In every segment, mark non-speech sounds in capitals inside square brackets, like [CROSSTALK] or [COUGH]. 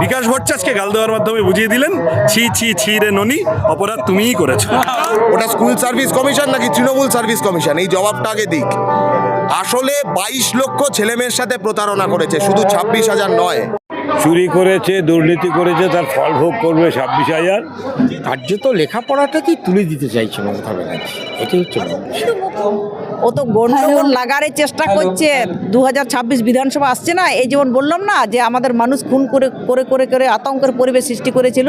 বিকাশ ভট্টাচার্যকে গাল দেওয়ার মাধ্যমে বুঝিয়ে দিলেন ছি ছি ছি রে ননি অপরাধ তুমিই করেছ। ওটা স্কুল সার্ভিস কমিশন নাকি তৃণমূল সার্ভিস কমিশন? এই জবাবটা আগে দিক। আসলে বাইশ লক্ষ ছেলেমেয়ের সাথে প্রতারণা করেছে শুধু ছাব্বিশ হাজার নয়। চুরি করেছে দুর্নীতি করেছে তার ফল ভোগ করবে ছাব্বিশ হাজার। কার্যত লেখাপড়াটাকেই তুলে দিতে চাইছে মমতা ব্যানার্জি? এটাই হচ্ছে। ও তো গণ্ডগোল লাগারের চেষ্টা করছে। দু হাজার ছাব্বিশ বিধানসভা আসছে না এই যেমন বললাম না যে আমাদের মানুষ খুন করে করে করে করে আতঙ্কের পরিবেশ সৃষ্টি করেছিল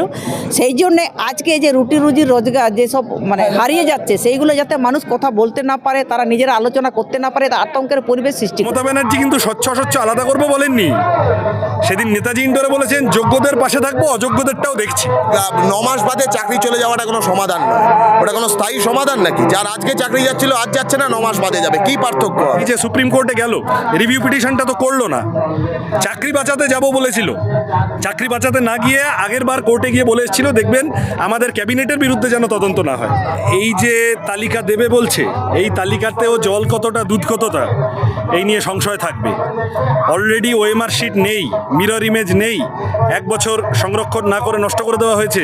সেই জন্য আজকে যে রুটি রুজি রোজগার যেসব মানে হারিয়ে যাচ্ছে সেইগুলো যাতে মানুষ কথা বলতে না পারে তারা নিজেরা আলোচনা করতে না পারে তা আতঙ্কের পরিবেশ সৃষ্টি মমতা ব্যানার্জি কিন্তু স্বচ্ছ স্বচ্ছ আলাদা করব বলেননি। সেদিন নেতাজি ইন্ডোরে বলেছেন যোগ্যদের পাশে থাকব অযোগ্যদেরটাও দেখছি। আহ, ন মাস বাদে চাকরি চলে যাওয়াটা কোনো সমাধান নয়। ওটা কোনো স্থায়ী সমাধান নাকি? যার আজকে চাকরি যাচ্ছিল আজ যাচ্ছে না ন মাস বাদে যাবে। কি পার্থক্য? এই যে সুপ্রিম কোর্টে গেল রিভিউ পিটিশনটা তো করল না। চাকরি বাঁচাতে যাব বলেছিল। চাকরি বাঁচাতে না গিয়ে আগের বার কোর্টে গিয়ে বলে এসেছিল, দেখবেন আমাদের ক্যাবিনেটের বিরুদ্ধে যেন তদন্ত না হয়। এই যে তালিকা দেবে বলছে, এই তালিকাতেও জল কতটা, দুধ কতটা, এই নিয়ে সংশয় থাকবে। অলরেডি ওএমআর শিট নেই মিরর ইমেজ নেই, এক বছর সংরক্ষণ না করে নষ্ট করে দেওয়া হয়েছে।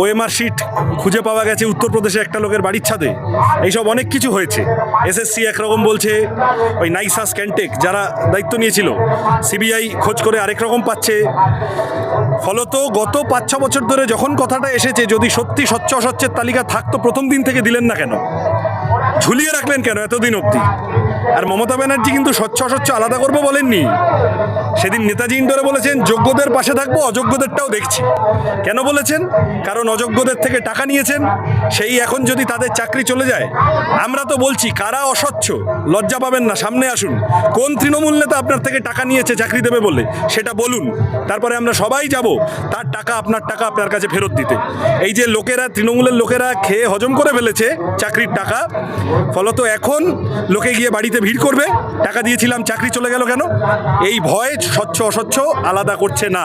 ওএমআর শিট খুঁজে পাওয়া গেছে উত্তরপ্রদেশে একটা লোকের বাড়ির ছাদে। এইসব অনেক কিছু হয়েছে। এসএসসি একরকম বলছে, ওই নাইসা স্ক্যান্টেক যারা দায়িত্ব নিয়েছিল, সিবিআই খোঁজ করে আরেক রকম পাচ্ছে। ফলত গত পাঁচ ছ বছর ধরে যখন কথাটা এসেছে, যদি সত্যি স্বচ্ছ অস্বচ্ছের তালিকা থাকতো, প্রথম দিন থেকে দিলেন না কেন? ঝুলিয়ে রাখলেন কেন এতদিন অবধি? আর মমতা ব্যানার্জি কিন্তু স্বচ্ছ অস্বচ্ছ আলাদা করব বলেননি। সেদিন নেতাজি ইন্ডোরে বলেছেন, যোগ্যদের পাশে থাকব, অযোগ্যদেরটাও দেখছি। কেন বলেছেন? কারণ অযোগ্যদের থেকে টাকা নিয়েছেন, সেই এখন যদি তাদের চাকরি চলে যায়, আমরা তো বলছি, কারা অস্বচ্ছ? লজ্জা পাবেন না, সামনে আসুন। কোন তৃণমূল নেতা আপনার থেকে টাকা নিয়েছে, চাকরি দেবে বলে? সেটা বলুন। তারপরে আমরা সবাই যাব, তার টাকা, আপনার টাকা, আপনার কাছে ফেরত দিতে। এই যে লোকেরা, তৃণমূলের লোকেরা খেয়ে হজম করে ফেলেছে চাকরির টাকা, ফলত এখন লোকে গিয়ে বাড়িতে ভিড় করবে? টাকা দিয়েছিলাম, চাকরি চলে গেল কেন? এই ভয় স্বচ্ছ অস্বচ্ছ আলাদা করছে না।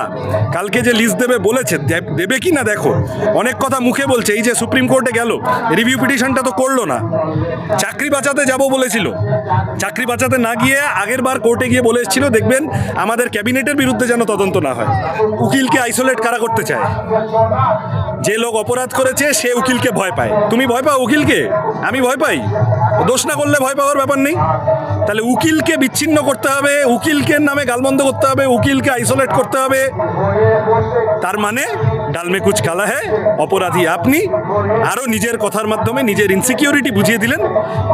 কালকে যে লিস্ট দেবে বলেছে দেবে কি না দেখো? অনেক কথা মুখে বলছে, এই যে সুপ্রিম কোর্টে গেল রিভিউ পিটিশনটা তো করল না। চাকরি বাঁচাতে যাব বলেছিল। চাকরি বাঁচাতে না গিয়ে আগের বার কোর্টে গিয়ে বলে এসেছিল, দেখবেন আমাদের ক্যাবিনেটের বিরুদ্ধে যেন তদন্ত না হয়। উকিলকে আইসোলেট কারা করতে চায়? যে লোক অপরাধ করেছে, সে উকিলকে ভয় পায়। তুমি ভয় পাও উকিলকে? আমি ভয় পাই। দোষ না করলে ভয় পাওয়ার ব্যাপার নেই। তাহলে উকিলকে বিচ্ছিন্ন করতে হবে, উকিলকে নামে গালমন্দ করতে হবে, উকিলকে আইসোলেট করতে হবে। তার মানে ডালমে কুচ কালা হ্যাঁ অপরাধী আপনি, আরও নিজের কথার মাধ্যমে, নিজের ইনসিকিউরিটি বুঝিয়ে দিলেন,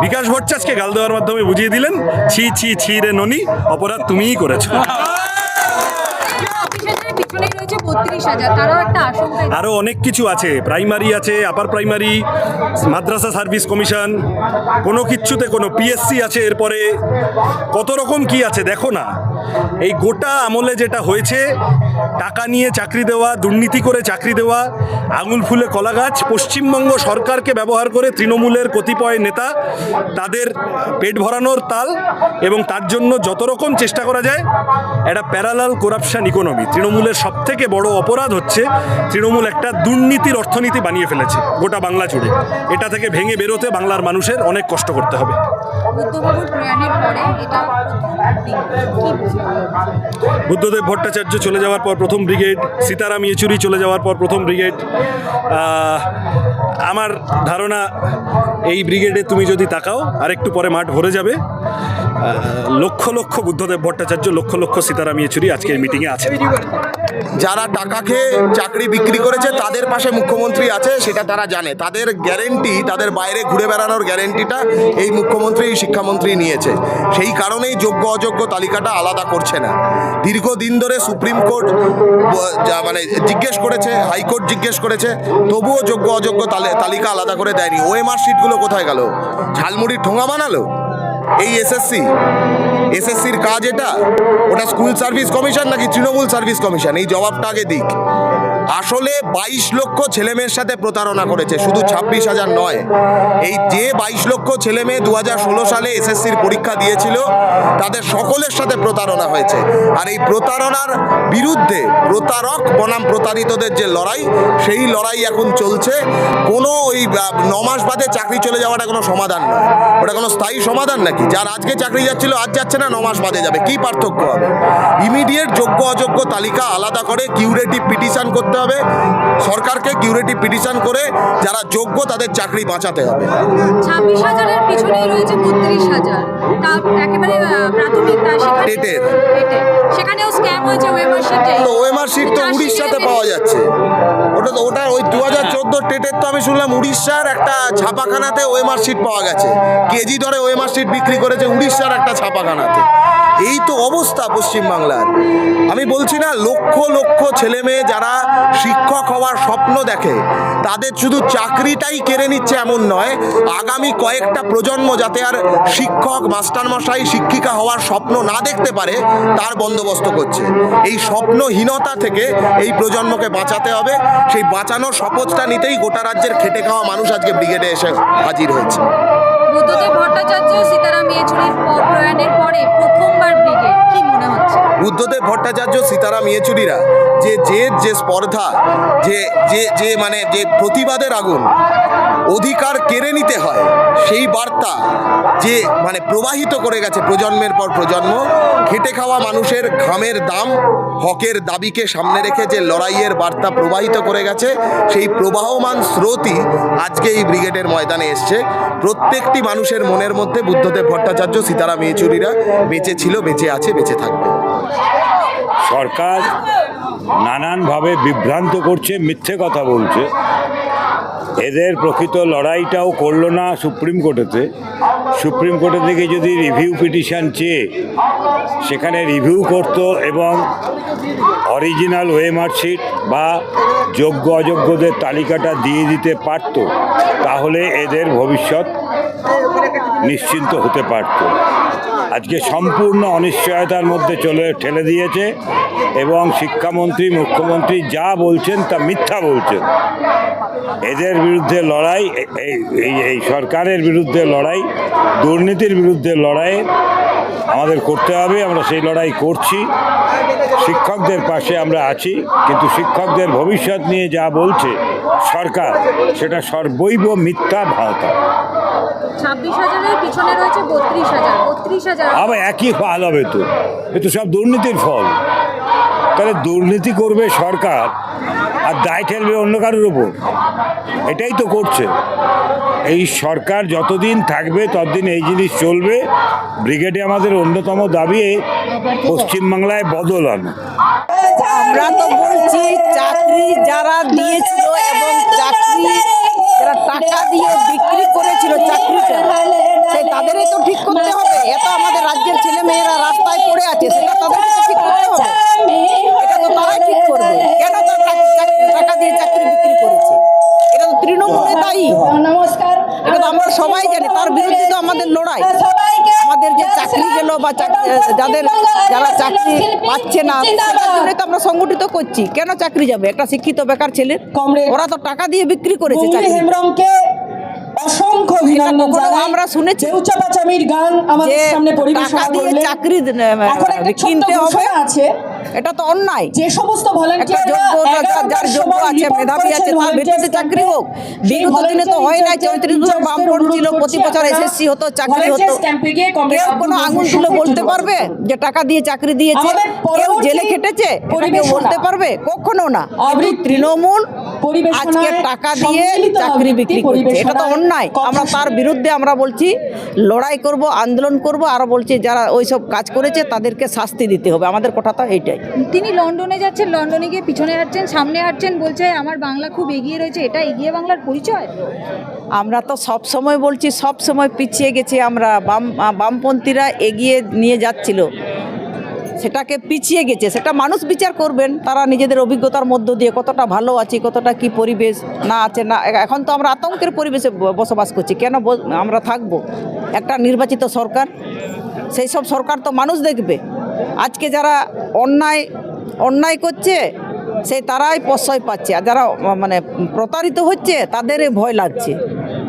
বিকাশ ভট্টাচার্যকে গাল দেওয়ার মাধ্যমে বুঝিয়ে দিলেন, ছি ছি ছি রে ননি, অপরাধ তুমিই করেছ। [LAUGHS] আশঙ্কা আরও অনেক কিছু আছে, প্রাইমারি আছে, আপার প্রাইমারি, মাদ্রাসা সার্ভিস কমিশন, কোনো কিছুতে কোনো পিএসসি আছে, এরপরে কত রকম কি আছে দেখো না। এই গোটা আমলে যেটা হয়েছে টাকা নিয়ে চাকরি দেওয়া, দুর্নীতি করে চাকরি দেওয়া, আঙুল ফুলে কলা গাছ পশ্চিমবঙ্গ সরকারকে ব্যবহার করে তৃণমূলের কতিপয় নেতা তাদের পেট ভরানোর তাল এবং তার জন্য যত রকম চেষ্টা করা যায়, একটা প্যারালাল করাপশন ইকোনমি তৃণমূলের সব থেকে বড় অপরাধ হচ্ছে তৃণমূল একটা দুর্নীতির অর্থনীতি বানিয়ে ফেলেছে গোটা বাংলা জুড়ে। এটা থেকে ভেঙে বেরোতে বাংলার মানুষের অনেক কষ্ট করতে হবে। বুদ্ধবাবুর প্রয়াণের পরে এটা? বুদ্ধদেব ভট্টাচার্য চলে যাওয়ার পর প্রথম ব্রিগেড, সীতারাম ইয়েচুরি চলে যাওয়ার পর প্রথম ব্রিগেড আমার ধারণা এই ব্রিগেডে তুমি যদি তাকাও আর একটু পরে মাঠ ভরে যাবে। লক্ষ লক্ষ বুদ্ধদেব ভট্টাচার্য, লক্ষ লক্ষ সীতারাম ইয়েচুরি আজকের মিটিংয়ে আছে যারা টাকা খেয়ে চাকরি বিক্রি করেছে, তাদের পাশে মুখ্যমন্ত্রী আছে, সেটা তারা জানে। তাদের গ্যারেন্টি তাদের বাইরে ঘুরে বেড়ানোর গ্যারেন্টিটা এই মুখ্যমন্ত্রী, শিক্ষামন্ত্রী নিয়েছে। সেই কারণেই যোগ্য, অযোগ্য তালিকাটা আলাদা করছে না। দীর্ঘদিন ধরে সুপ্রিম কোর্ট মানে জিজ্ঞেস করেছে, হাইকোর্ট জিজ্ঞেস করেছে, তবুও যোগ্য, অযোগ্য তালে- তালিকা আলাদা করে দেয়নি। ওএমআর শিটগুলো কোথায় গেল? ঝালমুড়ির ঠোঙা বানালো? এই এসএসসি এসএসসির কাজ এটা? ওটা স্কুল সার্ভিস কমিশন নাকি তৃণমূল সার্ভিস কমিশন এই জবাবটা আগে দিক। আসলে বাইশ লক্ষ ছেলেমেয়ের সাথে প্রতারণা করেছে, শুধু ছাব্বিশ হাজার নয়। এই যে বাইশ লক্ষ ছেলে মেয়ে দু হাজার ষোলো সালে এসএসসির পরীক্ষা দিয়েছিল, তাদের সকলের সাথে প্রতারণা হয়েছে। আর এই প্রতারণার বিরুদ্ধে প্রতারক বনাম প্রতারিতদের যে লড়াই, সেই লড়াই এখন চলছে। কোনো ওই ন মাস বাদে চাকরি চলে যাওয়াটা কোনো সমাধান নয়। ওটা কোনো স্থায়ী সমাধান নাকি? যার আজকে চাকরি যাচ্ছিল, আজ যাচ্ছে না ন মাস বাদে যাবে। কি পার্থক্য হবে? ইমিডিয়েট যোগ্য অযোগ্য তালিকা আলাদা করে, কিউরেটিভ পিটিশন করতে হবে। সরকারকে কিউরেটিভ পিটিশন করে যারা যোগ্য তাদের চাকরি বাঁচাতে হবে। ছাব্বিশ হাজারের পিছনেই রয়েছে বত্রিশ হাজার। একেবারে প্রাথমিক টেটের। টেটের। সেখানেও স্ক্যাম হয়েছে ওয়েমার তো। ওএমআর সিট তো উড়িষ্যাতে পাওয়া যাচ্ছে। ওটা তো ওটা ওই দু হাজার চোদ্দ টেটের তো আমি শুনলাম উড়িষ্যার একটা ছাপাখানাতে পাওয়া গেছে। কেজি দরে ওএমআর সিট বিক্রি করেছে উড়িষ্যার একটা ছাপাখানাতে। এই তো অবস্থা পশ্চিমবাংলার। আমি বলছি না, লক্ষ লক্ষ ছেলে মেয়ে যারা শিক্ষক হওয়ার স্বপ্ন দেখে, তাদের শুধু চাকরিটাই কেড়ে নিচ্ছে এমন নয়, আগামী কয়েকটা প্রজন্ম যাতে আর শিক্ষক, মাস্টারমশাই, শিক্ষিকা হওয়ার স্বপ্ন না দেখতে পারে, তার বন্দোবস্ত করছে। এই স্বপ্নহীনতা থেকে এই প্রজন্মকে বাঁচাতে হবে, সেই বাঁচানোর শপথটা নিতেই গোটা রাজ্যের খেটে খাওয়া মানুষ আজকে ব্রিগেডে এসে হাজির হয়েছে। বুদ্ধদেব ভট্টাচার্য সীতারাম ইয়েচুরির প্রয়াণের পরে প্রথমবার বুদ্ধদেব ভট্টাচার্য, সীতারাম ইয়েচুরিরা, যে যে যে স্পর্ধা, যে যে যে মানে যে প্রতিবাদের আগুন, অধিকার কেড়ে নিতে হয়, সেই বার্তা যে মানে প্রবাহিত করে গেছে প্রজন্মের পর প্রজন্ম, খেটে খাওয়া মানুষের ঘামের দাম, হকের দাবিকে সামনে রেখে যে লড়াইয়ের বার্তা প্রবাহিত করে গেছে, সেই প্রবাহমান স্রোতই আজকে এই ব্রিগেডের ময়দানে এসছে। প্রত্যেকটি মানুষের মনের মধ্যে বুদ্ধদেব ভট্টাচার্য, সীতারাম ইয়েচুরিরা বেঁচে ছিল, বেঁচে আছে, বেঁচে থাকবে। সরকার নানানভাবে বিভ্রান্ত করছে, মিথ্যে কথা বলছে। এদের প্রকৃত লড়াইটাও করল না সুপ্রিম কোর্টেতে। সুপ্রিম কোর্টে থেকে যদি রিভিউ পিটিশন চেয়ে, সেখানে রিভিউ করতো এবং অরিজিনাল ওয়ে মার্কশিট বা যোগ্য অযোগ্যদের তালিকাটা দিয়ে দিতে পারত, তাহলে এদের ভবিষ্যৎ নিশ্চিন্ত হতে পারত। আজকে সম্পূর্ণ অনিশ্চয়তার মধ্যে চলে ঠেলে দিয়েছে এবং শিক্ষামন্ত্রী, মুখ্যমন্ত্রী যা বলছেন তা মিথ্যা বলছেন। এদের বিরুদ্ধে লড়াই, এই সরকারের বিরুদ্ধে লড়াই, দুর্নীতির বিরুদ্ধে লড়াই আমাদের করতে হবে আমরা সেই লড়াই করছি। শিক্ষকদের পাশে আমরা আছি কিন্তু শিক্ষকদের ভবিষ্যৎ নিয়ে যা বলছে সরকার সেটা সর্বৈব মিথ্যা ভাওতা হাজার। আবার একই ফল হবে তো এ তো সব দুর্নীতির ফল। তাহলে দুর্নীতি করবে সরকার আর দায় ঠেলবে অন্য কারোর উপর এটাই তো করছে। এই সরকার যতদিন থাকবে, ততদিন এই জিনিস চলবে। ব্রিগেডে আমাদের অন্যতম দাবি পশ্চিমবাংলায় বদল আনা। আমরা তো বলছি, চাকরি যারা দিয়েছিল এবং চাকরি, যারা টাকা দিয়ে বিক্রি করেছিল চাকরিটা, সেই তাদেরই তো যাদের যারা চাকরি পাচ্ছে না তাদের তো আমরা সংগঠিত করছি। কেন চাকরি যাবে? একটা শিক্ষিত বেকার ছেলে কমলে ওরা তো টাকা দিয়ে বিক্রি করেছে চাকরি। অসংখ্য অভিনন্দন জানাই। আমরা শুনেছি। দেউচাপাচামির গান আমাদের সামনে টাকা করলেন। চাকরি কিনতে হবে। আছে। এটা তো অন্যায়। যে সমস্ত একটা যোগ্য যার- যার যোগ্য আছে মেধাবী আছে তার ভিত্তিতে চাকরি হোক। বিগত দিনে তো হয় নাই চৌত্রিশ বছর বামপন ছিল প্রতি বছর এসএসসি হতো চাকরি হতো। কেউ কোনো আঙুল তুলে বলতে পারবে যে টাকা দিয়ে চাকরি দিয়েছে? কেউ জেলে খেটেছে? কেউ বলতে পারবে? কখনো না। তৃণমূল আজকে টাকা দিয়ে চাকরি বিক্রি করছে। এটা তো অন্যায়। আমরা তার বিরুদ্ধে আমরা বলছি লড়াই করব আন্দোলন করব আর বলছি যারা ওইসব কাজ করেছে তাদেরকে শাস্তি দিতে হবে। আমাদের কথা তো এইটাই তিনি লন্ডনে যাচ্ছেন লন্ডনে গিয়ে পিছনে হাঁটছেন সামনে হাঁটছেন বলছে আমার বাংলা খুব এগিয়ে রয়েছে এটা এগিয়ে বাংলার পরিচয়? আমরা তো সব সময় বলছি সব সময় পিছিয়ে গেছি আমরা বাম বামপন্থীরা এগিয়ে নিয়ে যাচ্ছিল। সেটাকে পিছিয়ে গেছে সেটা মানুষ বিচার করবেন তারা নিজেদের অভিজ্ঞতার মধ্য দিয়ে কতটা ভালো আছে কতটা কি পরিবেশ না আছে না এখন তো আমরা আতঙ্কের পরিবেশে বসবাস করছি কেন আমরা থাকব? একটা নির্বাচিত সরকার সেই সব সরকার তো মানুষ দেখবে। আজকে যারা অন্যায় অন্যায় করছে সেই তারাই প্রশ্রয় পাচ্ছে। আর যারা মানে প্রতারিত হচ্ছে তাদের ভয় লাগছে।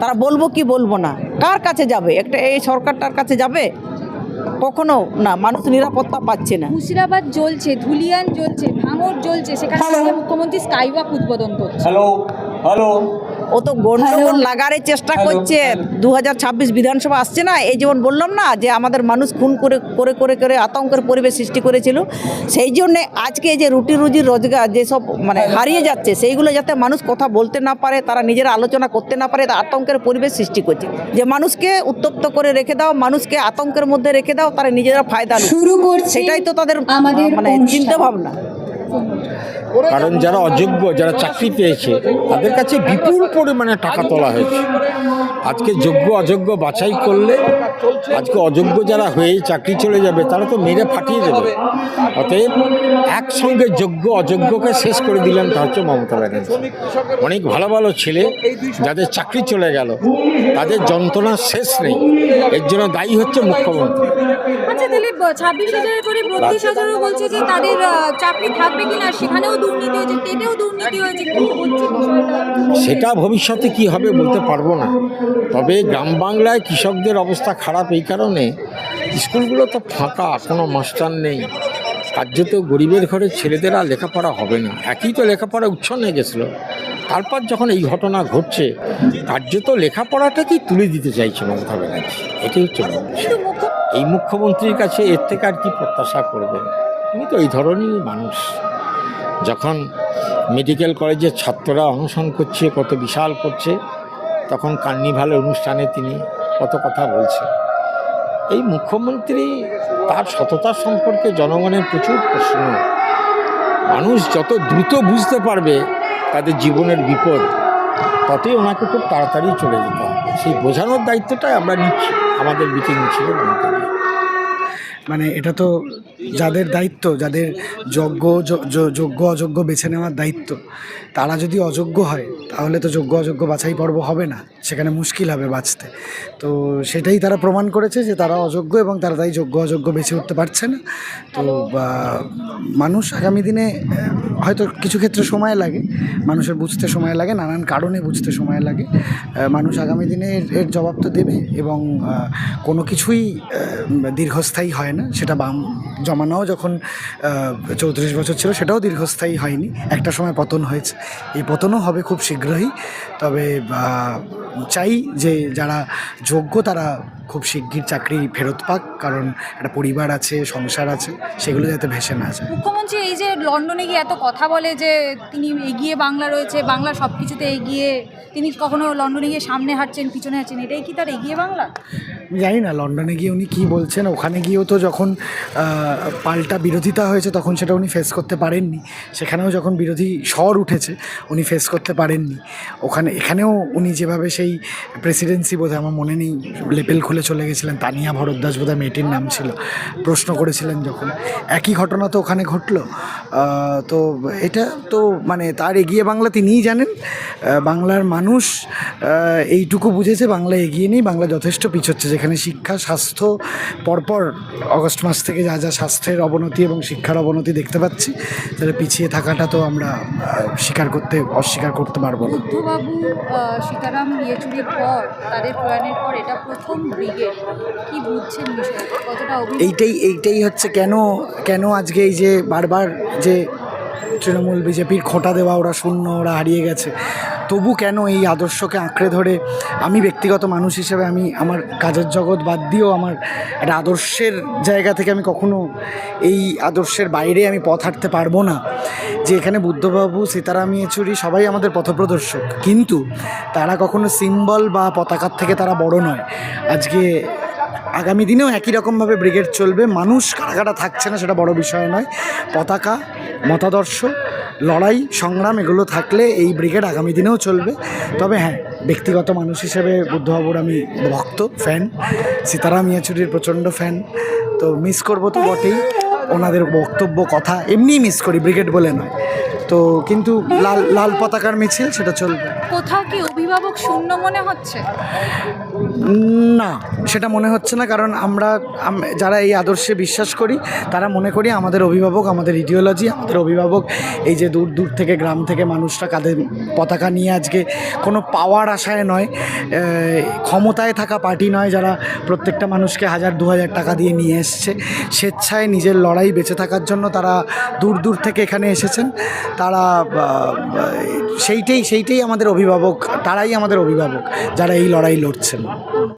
তারা বলব কি বলব না। কার কাছে যাবে? একটা এই সরকারটার কাছে যাবে? কখনো না। মানুষ নিরাপত্তা পাচ্ছে না। মুর্শিদাবাদ জ্বলছে ধুলিয়ান জ্বলছে ভাঙর জ্বলছে সেখানে মুখ্যমন্ত্রী স্কাইওয়াক উদ্বোধন করছে। ও তো গন্ডগোল লাগারের চেষ্টা করছে। দু হাজার ছাব্বিশ বিধানসভা আসছে না? এই যেমন বললাম না যে আমাদের মানুষ খুন করে করে করে করে আতঙ্কের পরিবেশ সৃষ্টি করেছিল সেই জন্যে আজকে যে রুটি রুজির রোজগার যেসব মানে হারিয়ে যাচ্ছে সেইগুলো যাতে মানুষ কথা বলতে না পারে তারা নিজেরা আলোচনা করতে না পারে আতঙ্কের পরিবেশ সৃষ্টি করছে। যে মানুষকে উত্তপ্ত করে রেখে দাও মানুষকে আতঙ্কের মধ্যে রেখে দাও তারা নিজেরা ফায়দা শুরু করছি সেটাই তো তাদের মানে। চিন্তা ভাবনা কারণ যারা অযোগ্য, যারা চাকরি পেয়েছে, তাদের কাছে বিপুল পরিমাণে টাকা তোলা হয়েছে। আজকে যোগ্য, অযোগ্য বাছাই করলে, আজকে অযোগ্য যারা হয়ে চাকরি চলে যাবে, তারা তো মেরে ফাটিয়ে দেবে। অতএব একসঙ্গে যোগ্য, অযোগ্যকে শেষ করে দিলেন তা হচ্ছে মমতা ব্যানার্জি। অনেক ভালো ভালো ছেলে, যাদের চাকরি চলে গেল, তাদের যন্ত্রণার শেষ নেই। এর জন্য দায়ী হচ্ছে মুখ্যমন্ত্রী। আচ্ছা ছাব্বিশ হাজার করে বলছে যে তাদের চাকরি থাকবে কিনা সেখানেও দুর্নীতি হয়েছে টেটেও দুর্নীতি হয়েছে কি হচ্ছে? সেটা ভবিষ্যতে কি হবে বলতে পারব না। তবে গ্রাম বাংলায় কৃষকদের অবস্থা খারাপ এই কারণে স্কুলগুলো তো ফাঁকা কোনো মাস্টার নেই। কার্যত গরিবের ঘরের ছেলেদের আর লেখাপড়া হবে না। একই তো লেখাপড়া উচ্ছন্নে গেছিল। তারপর যখন এই ঘটনা ঘটছে কার্যত লেখাপড়াটাকেই তুলে দিতে চাইছে মমতা ব্যানার্জি? এটাই হচ্ছে এই মুখ্যমন্ত্রীর কাছে এর থেকে আর কি প্রত্যাশা করবেন? উনি তো এই ধরনেরই মানুষ। যখন মেডিকেল কলেজের ছাত্ররা অনশন করছে, কত বিশাল করছে, তখন কার্নিভালের অনুষ্ঠানে তিনি কত কথা বলছে এই মুখ্যমন্ত্রী তার সততা সম্পর্কে জনগণের প্রচুর প্রশ্ন। মানুষ যত দ্রুত বুঝতে পারবে তাদের জীবনের বিপদ, ততই ওনাকে খুব তাড়াতাড়ি চলে যেতে হবে। সেই বোঝানোর দায়িত্বটাই আমরা নিচ্ছি, আমাদের মধ্যে দিয়ে মানে এটা তো যাদের দায়িত্ব, যাদের যোগ্য যোগ্য, অযোগ্য বেছে নেওয়ার দায়িত্ব, তারা যদি অযোগ্য হয়, তাহলে তো যোগ্য, অযোগ্য বাছাই পর্ব হবে না। সেখানে মুশকিল হবে বাঁচতে তো সেটাই তারা প্রমাণ করেছে যে তারা অযোগ্য এবং তারা তাই যোগ্য, অযোগ্য বেছে উঠতে পারছে না। তো মানুষ আগামী দিনে, হয়তো কিছু ক্ষেত্রে সময় লাগে, মানুষের বুঝতে সময় লাগে, নানান কারণে বুঝতে সময় লাগে। মানুষ আগামী দিনে এর জবাব তো দেবে এবং কোনো কিছুই দীর্ঘস্থায়ী হয় না, সেটা বাম জমানাও যখন চৌত্রিশ বছর ছিল, সেটাও দীর্ঘস্থায়ী হয়নি। একটা সময় পতন হয়েছে। এই পতনও হবে খুব শীঘ্রই, তবে চাই যে যারা যোগ্য তারা খুব শিগগির চাকরি ফেরত পাক, কারণ একটা পরিবার আছে, সংসার আছে, সেগুলো যাতে ভেসে না যায়। মুখ্যমন্ত্রী, এই যে লন্ডনে গিয়ে এত কথা বলে যে তিনি এগিয়ে বাংলা রয়েছে, বাংলা সব কিছুতে এগিয়ে, তিনি কখনো লন্ডনে গিয়ে সামনে হাঁটছেন, পিছনে হাঁটছেন, এটাই কি তার এগিয়ে বাংলা? জানি না, লন্ডনে গিয়ে উনি কী বলছেন, ওখানে গিয়েও তো যখন পাল্টা বিরোধিতা হয়েছে তখন সেটা উনি ফেস করতে পারেননি। সেখানেও যখন বিরোধী স্বর উঠেছে, উনি ফেস করতে পারেননি। ওখানে, এখানেও উনি যেভাবে সেই প্রেসিডেন্সি বোধহয় আমার মনে নেই, লেপেল খুলে চলে গেছিলেন, তানিয়া ভরদ্বাজ বোধহয় মেয়েটির নাম ছিল। প্রশ্ন করেছিলেন যখন, একই ঘটনা তো ওখানে ঘটলো। তো এটা তো মানে তার এগিয়ে বাংলা তিনিই জানেন। বাংলার মানুষ এইটুকু বুঝেছে, বাংলা এগিয়ে নেই, বাংলা যথেষ্ট পিছোচ্ছে। যেখানে শিক্ষা স্বাস্থ্য পরপর অগস্ট মাস থেকে যা যা স্বাস্থ্যের অবনতি এবং শিক্ষার অবনতি দেখতে পাচ্ছি তাহলে পিছিয়ে থাকাটা তো আমরা স্বীকার করতে অস্বীকার করতে পারব না। বুদ্ধবাবু সীতারাম ইয়েচুরির পর তাদের প্রয়াণের পর এটা প্রথম ব্রিগেড। কি বুঝছেন কতটা এইটাই এইটাই হচ্ছে কেন কেন আজকে এই যে বারবার যে তৃণমূল বিজেপির খোঁটা দেওয়া ওরা শূন্য ওরা হারিয়ে গেছে তবু কেন এই আদর্শকে আঁকড়ে ধরে আমি ব্যক্তিগত মানুষ হিসেবে আমি আমার কাজের জগৎ বাদ দিয়েও আমার একটা আদর্শের জায়গা থেকে আমি কখনো এই আদর্শের বাইরে আমি পথ হাঁটতে পারব না। যে এখানে বুদ্ধবাবু, সীতারাম, ইয়েচুরি সবাই আমাদের পথপ্রদর্শক। কিন্তু তারা কখনো সিম্বল বা পতাকার থেকে তারা বড় নয়। আজকে আগামী দিনেও একই রকমভাবে ব্রিগেড চলবে। মানুষ কারা থাকছে না সেটা বড় বিষয় নয়। পতাকা, মতাদর্শ লড়াই, সংগ্রাম এগুলো থাকলে এই ব্রিগেড আগামী দিনেও চলবে। তবে হ্যাঁ ব্যক্তিগত মানুষ হিসেবে বুদ্ধবাবুর আমি ভক্ত ফ্যান সীতারাম ইয়াচুরির প্রচণ্ড ফ্যান তো মিস করব তো বটেই। ওনাদের বক্তব্য, কথা এমনিই মিস করি, ব্রিগেড বলে নয়। তো কিন্তু লাল লাল পতাকার মিছিল সেটা চলবে। কোথাও কি অভিভাবক শূন্য মনে হচ্ছে? না সেটা মনে হচ্ছে না কারণ আমরা যারা এই আদর্শে বিশ্বাস করি তারা মনে করি আমাদের অভিভাবক আমাদের ইডিওলজি আমাদের অভিভাবক এই যে দূর দূর থেকে গ্রাম থেকে মানুষরা কাঁধে পতাকা নিয়ে আজকে কোনো পাওয়ার আশায় নয় ক্ষমতায় থাকা পার্টি নয় যারা প্রত্যেকটা মানুষকে হাজার দু হাজার টাকা দিয়ে নিয়ে এসছে স্বেচ্ছায় নিজের লড়াই বেঁচে থাকার জন্য তারা দূর দূর থেকে এখানে এসেছেন। তারা সেইটাই সেইটাই আমাদের অভিভাবক তারাই আমাদের অভিভাবক যারা এই লড়াই লড়ছেন।